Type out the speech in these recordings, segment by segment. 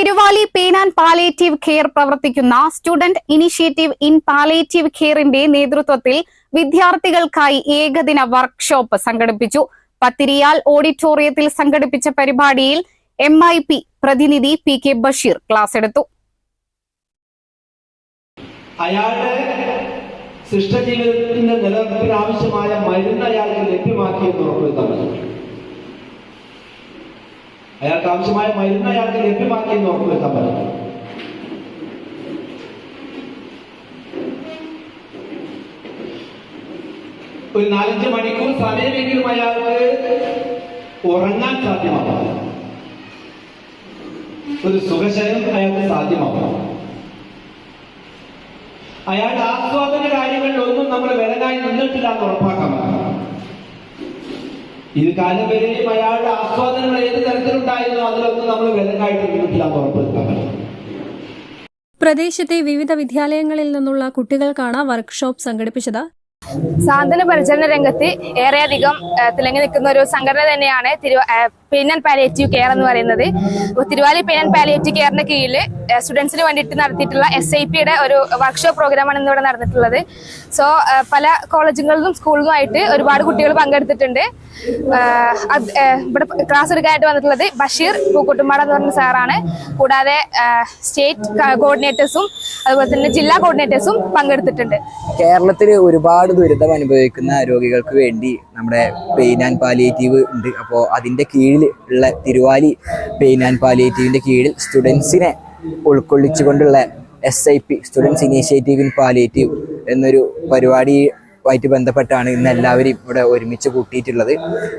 Thiruvali pain and palliative care പ്രവർത്തിക്കുന്ന student initiative in palliative കെയറിന്റെ നേതൃത്വത്തിൽ വിദ്യാർത്ഥികൾക്കായി ഏകദിന വർക്ക്ഷോപ്പ് സംഘടിപ്പിച്ചു. പത്തിരിയാൽ ഓഡിറ്റോറിയത്തിൽ സംഘടിപ്പിച്ച പരിപാടിയിൽ എം പ്രതിനിധി പി കെ ബഷീർ ക്ലാസ് എടുത്തു. അയാളുടെ സൃഷ്ടജീവിതത്തിന്റെ നിലനിൽപ്പിന് ആവശ്യമായ മരുന്ന് അയാൾക്ക് ലഭ്യമാക്കിയെന്ന് ഉറപ്പുവരുത്താൻ അയാൾക്ക് ആവശ്യമായ മരുന്ന് അയാൾക്ക് ലഭ്യമാക്കിയെന്ന് ഉറപ്പുവരുത്താൻ പറ്റും ഒരു നാലഞ്ച് മണിക്കൂർ സമയമെങ്കിലും അയാൾക്ക് ഉറങ്ങാൻ സാധ്യമാക്കാം ഒരു സുഖശയം അയാൾക്ക് സാധ്യമാക്കാം അയാളുടെ ആസ്വാദന കാര്യങ്ങളിൽ ഒന്നും നമ്മൾ വിലകായി നിന്നിട്ടില്ല എന്ന് ഉറപ്പാക്കാൻ ഇത് കാലം വരെയും അയാളുടെ ആസ്വാദനങ്ങൾ ഏത് തരത്തിലുണ്ടായിരുന്നു അതിലൊന്നും നമ്മൾ വിലക്കായിട്ട് നിന്നിട്ടില്ല എന്ന് ഉറപ്പുവരുത്താൻ പറ്റും പ്രദേശത്തെ വിവിധ വിദ്യാലയങ്ങളിൽ നിന്നുള്ള കുട്ടികൾക്കാണ് വർക്ക്ഷോപ്പ് സംഘടിപ്പിച്ചത്. സാന്ത്വന പരിചരണ രംഗത്ത് ഏറെയധികം തിളങ്ങി നിൽക്കുന്ന ഒരു സംഘടന തന്നെയാണ് തിരു പെയിൻ ആൻഡ് പാലിയേറ്റീവ് കെയർ എന്ന് പറയുന്നത്. തിരുവാലി പെയിൻ ആൻഡ് പാലിയേറ്റീവ് കെയറിന്റെ കീഴിൽ സ്റ്റുഡൻസിന് വേണ്ടിയിട്ട് നടത്തിയിട്ടുള്ള എസ് ഐ പിയുടെ ഒരു വർക്ക്ഷോപ്പ് പ്രോഗ്രാമാണ് ഇന്നിവിടെ നടന്നിട്ടുള്ളത്. സോ പല കോളേജുകളിലും സ്കൂളിലുമായിട്ട് ഒരുപാട് കുട്ടികൾ പങ്കെടുത്തിട്ടുണ്ട്. ഇവിടെ ക്ലാസ് എടുക്കാനായിട്ട് വന്നിട്ടുള്ളത് ബഷീർ പൂക്കുട്ടുമ്പാട എന്ന് പറഞ്ഞ സാറാണ്. കൂടാതെ സ്റ്റേറ്റ് കോർഡിനേറ്റേഴ്സും അതുപോലെ തന്നെ ജില്ലാ കോർഡിനേറ്റേഴ്സും പങ്കെടുത്തിട്ടുണ്ട്. കേരളത്തിൽ ഒരുപാട് ദുരിതം അനുഭവിക്കുന്ന രോഗികൾക്ക് വേണ്ടി നമ്മുടെ പെയിൻ ആൻഡ് പാലിയേറ്റീവ് ഉണ്ട്. അപ്പോൾ അതിന്റെ കീഴിൽ ഉള്ള തിരുവാലി പെയിൻ ആൻഡ് പാലിയേറ്റീവിന്റെ കീഴിൽ സ്റ്റുഡൻസിനെ ഉൾക്കൊള്ളിച്ചുകൊണ്ടുള്ള S I P students initiative in palliative എന്നൊരു പരിപാടിയുമായിട്ട് ബന്ധപ്പെട്ടാണ് ഇന്ന് എല്ലാവരും ഇവിടെ ഒരുമിച്ച് കൂട്ടിയിട്ടുള്ളത്.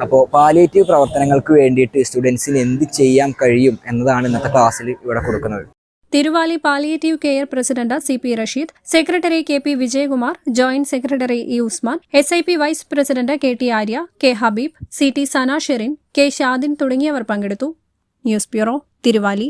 അപ്പോൾ പാലിയേറ്റീവ് പ്രവർത്തനങ്ങൾക്ക് വേണ്ടിയിട്ട് സ്റ്റുഡൻസിന് എന്ത് ചെയ്യാൻ കഴിയും എന്നതാണ് ഇന്നത്തെ ക്ലാസ്സിൽ ഇവിടെ കൊടുക്കുന്നത്. Thiruvali palliative care president C P Rasheed secretary K P Vijayakumar joint secretary E Usman S I P vice president K T Arya K Habeeb C T Sana Sherin K Shadin തുടങ്ങിയവർ പങ്കെടുത്തു. News bureau Thiruvali.